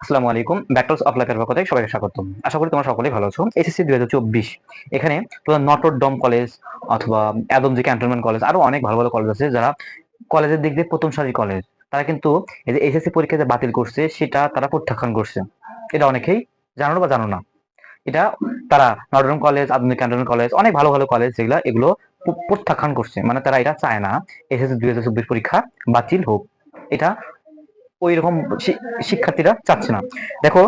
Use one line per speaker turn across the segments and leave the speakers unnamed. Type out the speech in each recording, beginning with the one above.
আসসালামু আলাইকুম ব্যাকটলস অফ লাইফের পক্ষ থেকে সবাইকে স্বাগতম। আশা করি তোমরা সকলেই ভালো আছো। এসএসসি দুই হাজার চব্বিশ, এখানে তোমার নটর ডম কলেজ অথবা অ্যাদমজি ক্যান্টনমেন্ট কলেজ আরও অনেক ভালো ভালো কলেজ আছে যারা কলেজের দিক দিয়ে প্রথম সারি কলেজ তারা কিন্তু এই যে এসএসসি পরীক্ষা যে বাতিল করছে, সেটা তারা প্রত্যাখ্যান করছে। এটা অনেকেই জানো বা জানো না। এটা তারা নটরডম কলেজ আধুনিক ক্যান্টনমেন্ট কলেজ অনেক ভালো ভালো কলেজ যেগুলো এগুলো প্রত্যাখ্যান করছে। মানে তারা এটা চায় না এসএসসি দুই হাজার চব্বিশ পরীক্ষা বাতিল হোক। এটা ওই রকম শিক্ষার্থীরা চাচ্ছে না। দেখো,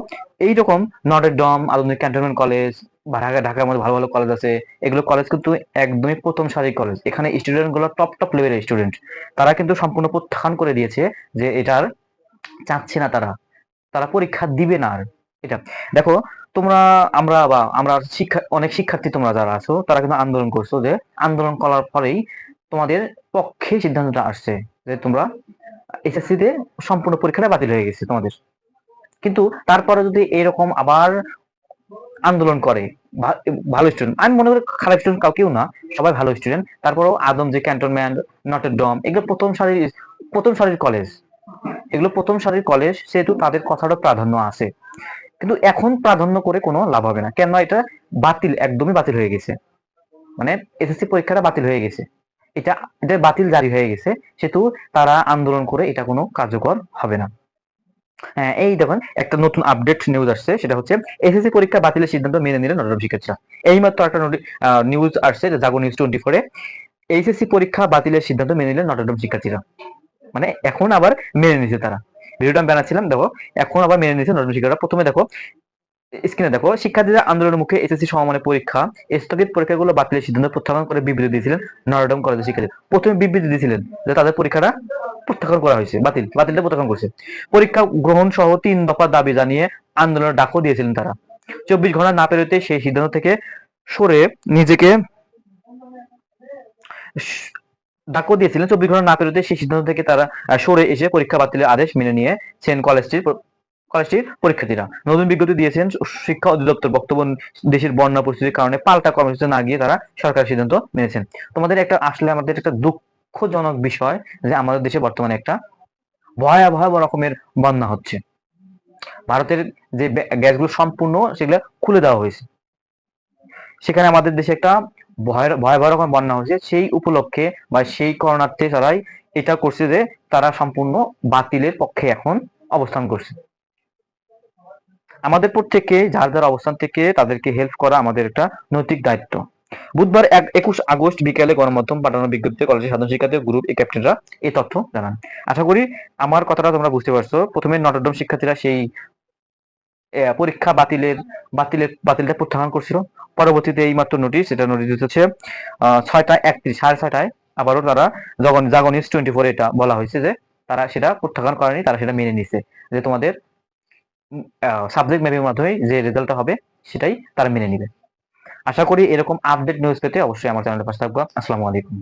এইরকম নটের ডম আধুনিক ক্যান্টনমেন্ট কলেজ বা ঢাকা, ঢাকার মধ্যে ভালো ভালো কলেজ আছে, এগুলো কলেজ কিন্তু একদমই প্রথম সারির কলেজ এখানে স্টুডেন্টগুলো টপ টপ লেভেলের স্টুডেন্ট তারা কিন্তু সম্পূর্ণ প্রত্যাখ্যান করে দিয়েছে যে এটার চাচ্ছে না তারা। তারা পরীক্ষা দিবে না আর। এটা। দেখো, তোমরা, আমরা বা আমরা শিক্ষা, অনেক শিক্ষার্থী তোমরা যারা আছো, তারা কিন্তু আন্দোলন করছ যে আন্দোলন করার পরেই তোমাদের পক্ষে সিদ্ধান্তটা আসছে যে তোমরা এসএসসি তে সম্পূর্ণ পরীক্ষাটা বাতিল হয়ে গেছে তোমাদের। কিন্তু তারপরে যদি এরকম আবার আন্দোলন করে ভালো স্টুডেন্ট আমি মনে করি খারাপ স্টুডেন্ট কাউকেও না, সবাই ভালো স্টুডেন্ট তারপরেও আদম যে ক্যান্টনমেন্ট নটের ডম এগুলো প্রথম সারির প্রথম সারির কলেজ এগুলো প্রথম সারির কলেজ সেহেতু তাদের কথাটা প্রাধান্য আছে। কিন্তু এখন প্রাধান্য করে কোনো লাভ হবে না। কেন? এটা বাতিল, একদমই বাতিল হয়ে গেছে। মানে এসএসসি পরীক্ষাটা বাতিল হয়ে গেছে। এটা এটা বাতিল জারি হয়ে গেছে, সেহেতু তারা আন্দোলন করে এটা কোনো কার্যকর হবে না। হ্যাঁ এই দেখুন, একটা নতুন আপডেট নিউজ আসছে, সেটা হচ্ছে এসএসসি পরীক্ষা বাতিলের সিদ্ধান্ত মেনে নিলেন নটরডেম শিক্ষার্থীরা। এইমাত্র একটা নিউজ আসছে জাগো নিউজ টোয়েন্টি ফোরে এইচএসসি পরীক্ষা বাতিলের সিদ্ধান্ত মেনে নিলেন নটরডেম শিক্ষার্থীরা। মানে এখন আবার মেনে নিছে তারা। ভিডিওটা আমি বানাচ্ছিলাম, দেখো, এখন আবার মেনে নিছে নটরডেম শিক্ষার্থীরা। প্রথমে দেখো স্ক্রিনে দেখো, শিক্ষার্থীরা আন্দোলনের মুখে এসএসসি সমমানের পরীক্ষা, স্থগিত পরীক্ষাগুলো বাতিলের সিদ্ধান্ত প্রত্যাখ্যান করে বিবৃতি দিয়েছিলেন নটরডেম কলেজের শিক্ষার্থী। প্রথমে বিবৃতি দিয়েছিলেন যে তাদের পরীক্ষাটা প্রত্যাখ্যান করা হয়েছে, বাতিল, বাতিলটা প্রত্যাখ্যান করছে। পরীক্ষা গ্রহণ সহ তিন দফা দাবি জানিয়ে আন্দোলনের ডাকও দিয়েছিলেন তারা। চব্বিশ ঘণ্টা না পেরোতে সেই সিদ্ধান্ত থেকে সরে নিজেকে ডাকও দিয়েছিলেন। চব্বিশ ঘণ্টা না পেরোতে সেই সিদ্ধান্ত থেকে তারা সরে এসে পরীক্ষা বাতিলের আদেশ মেনে নিয়ে সেন কলেজটির কলেজটির পরীক্ষার্থীরা। নতুন বিজ্ঞপ্তি দিয়েছেন শিক্ষা অধিদপ্তর বক্তব্য দেশের বন্যা পরিস্থিতির কারণে পাল্টা কর্মসূচিতে না গিয়ে তারা সরকার সিদ্ধান্ত নিয়েছেন। তোমাদের একটা আসলে আমাদের একটা দুঃখজনক বিষয় যে আমাদের দেশে বর্তমানে একটা ভয়াবহ রকমের বন্যা হচ্ছে। ভারতের যে গ্যাসগুলো সম্পূর্ণ সেগুলো খুলে দেওয়া হয়েছে। সেখানে আমাদের দেশে একটা ভয়, ভয়াবহ রকম বন্যা হয়েছে। সেই উপলক্ষে বা সেই করণার্থে তারাই এটা করছে যে তারা সম্পূর্ণ বাতিলের পক্ষে এখন অবস্থান করছে। আমাদের প্রত্যেককে যার যার অবস্থান থেকে তাদেরকে হেল্প করা আমাদের একটা নৈতিক দায়িত্ব। বুধবার এক একুশ আগস্ট বিকেলে গণমাধ্যম পাঠানো বিজ্ঞপ্তিতে কলেজের সাধারণ শিক্ষার্থী গ্রুপ এই ক্যাপ্টেনরা এই তথ্য জানান। আশা করি আমার কথাটা তোমরা বুঝতে পারছ। প্রথমে নটরডম শিক্ষার্থীরা সেই পরীক্ষা বাতিলের বাতিলের বাতিলটা প্রত্যাখ্যান করছিল। পরবর্তীতে এই মাত্র নোটিশ এটা নোটিশ হচ্ছে ছয়টা একত্রিশ, সাড়ে ছয়টায় আবারও তারা জগন জাগন টোয়েন্টি ফোর এটা বলা হয়েছে যে তারা সেটা প্রত্যাখ্যান করেনি, তারা সেটা মেনে নিছে যে তোমাদের সাবজেক্ট ম্যাপের মাধ্যমে যে রেজাল্টটা হবে সেটাই তারা মেনে নিবে। আশা করি এরকম আপডেট নিউজ পেতে অবশ্যই আমার চ্যানেলের পাশে থাকব। আসসালামু আলাইকুম।